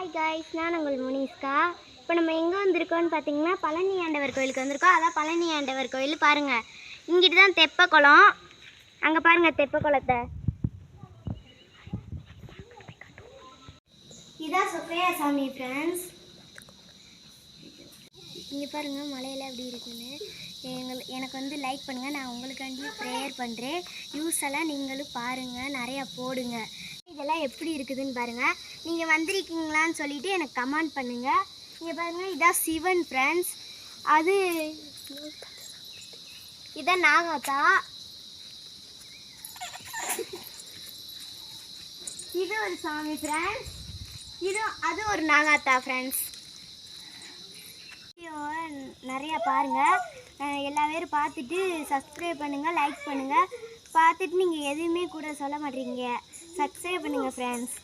Hi guys நான் உங்கள் முனிஸ்கா இப்போ நம்ம எங்கே வந்திருக்கோம்னு பார்த்தீங்கன்னா பழனி ஆண்டவர் கோயிலுக்கு வந்திருக்கோம். அதான் பழனி ஆண்டவர் கோயில் பாருங்கள் இங்கிட்டு தான் தெப்ப குளம் அங்கே பாருங்கள் தெப்ப குளத்தை இதான் சுப்பையா சாமி ஃப்ரெண்ட்ஸ் இங்கே பாருங்கள் மலையில் எப்படி இருக்குன்னு. எங்கள் எனக்கு வந்து லைக் பண்ணுங்கள் நான் உங்களுக்காண்டி ப்ரேயர் பண்ணுறேன் யூஸ் எல்லாம் நீங்களும் பாருங்கள் நிறையா போடுங்க. இதெல்லாம் எப்படி இருக்குதுன்னு பாருங்கள் நீங்கள் வந்திருக்கீங்களான்னு சொல்லிவிட்டு எனக்கு கமெண்ட் பண்ணுங்கள் இங்கே பாருங்கள் இதான் சிவன் ஃப்ரெண்ட்ஸ் அது இதான் நாகாத்தா. இது ஒரு சாமி ஃப்ரெண்ட்ஸ் இது அது ஒரு நாகாத்தா ஃப்ரெண்ட்ஸ் வீடியோவை நிறையா பாருங்கள் எல்லா பேரும் பார்த்துட்டு சப்ஸ்கிரைப் பண்ணுங்கள் லைக் பண்ணுங்கள் பார்த்துட்டு நீங்கள் எதுவுமே கூட சொல்ல மாட்டீங்க. சப்ஸ்கிரைப் பண்ணுங்கள் ஃப்ரெண்ட்ஸ்